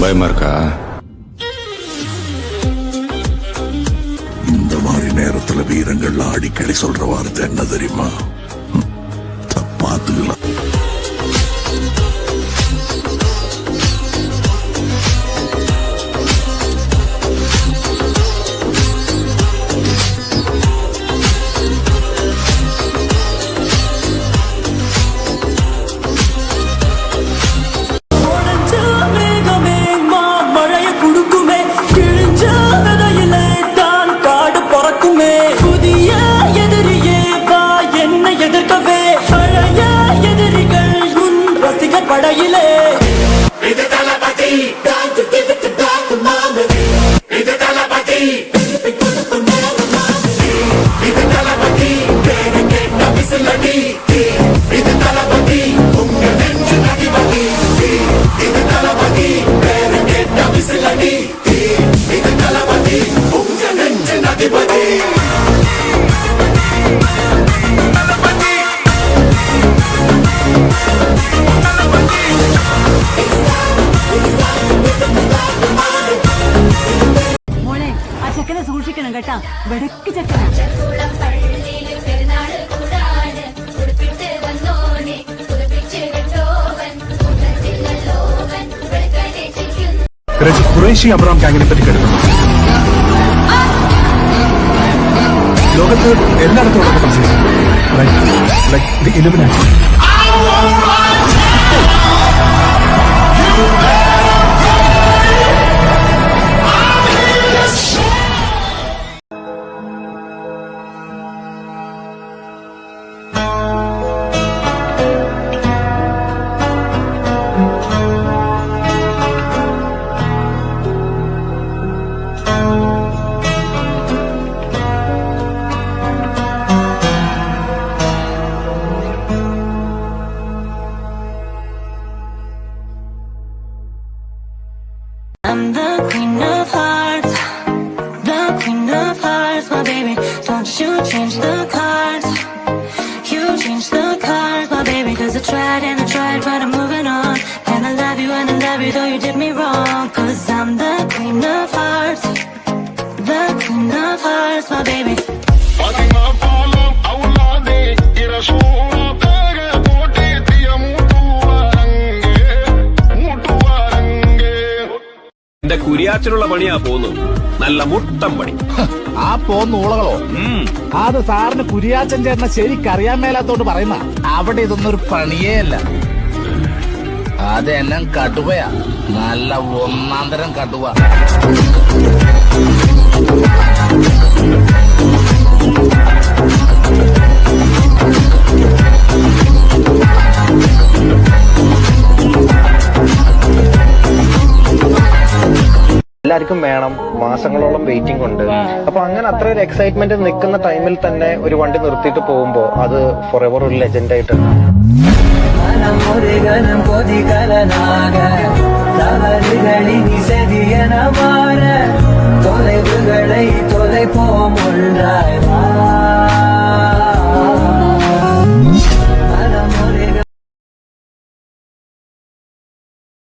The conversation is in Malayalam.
பயமா இருக்கா? இந்த மாதிரி நேரத்துல வீரங்கள்லாம் அடிக்கடி சொல்ற வார்த்தை என்ன தெரியுமா? ம், தப்பாத்துக்கலாம் தளபதி பேரு கேட்ட விசிலடி இது தளபதி உங்க நெஞ்சு அதிபதி മോളെ ആ ചെക്കനെ സൂക്ഷിക്കണം കേട്ടാ വെടക്ക് ചെക്കനാ ചിരിക്കുന്നു ഖുറേഷി അബ്രാം ഗാങ്ങിനെ പറ്റി കേട്ടിട്ടുണ്ട്? ലോകത്ത് എല്ലായിടത്തും ഉള്ളപ്പോൾ സംശയിച്ചു like like the Illuminati tried and I tried, but I'm moving on. And I love you and I love you, though you did me wrong. Cause I'm the queen of hearts, the queen of hearts, my baby. എന്റെ കുരിയാച്ചനുള്ള പണിയാ പോന്നു നല്ല മുട്ടം പണി. ആ പോന്ന ഊളകളോ അത് സാറിന് കുരിയാച്ചൻ ചേട്ടനെ ശരിക്കറിയാൻ മേലാത്തോണ്ട് പറയുന്ന. അവിടെ ഇതൊന്നും ഒരു പണിയേ അല്ല. അതെല്ലാം കടുവയാ. നല്ല ഒന്നാന്തരം കടുവ Thank കടുവ. എല്ലാവർക്കും വേണം. മാസങ്ങളോളം വെയിറ്റിംഗ് ഉണ്ട്. അപ്പൊ അങ്ങനെ അത്ര ഒരു എക്സൈറ്റ്മെന്റ് നിൽക്കുന്ന ടൈമിൽ തന്നെ ഒരു വണ്ടി നിർത്തിയിട്ട് പോകുമ്പോ അത് ഫോർ എവർ ഒരു ലെജൻഡ് ആയിട്ട് തവറുകളിൽ നിസതിയനമാര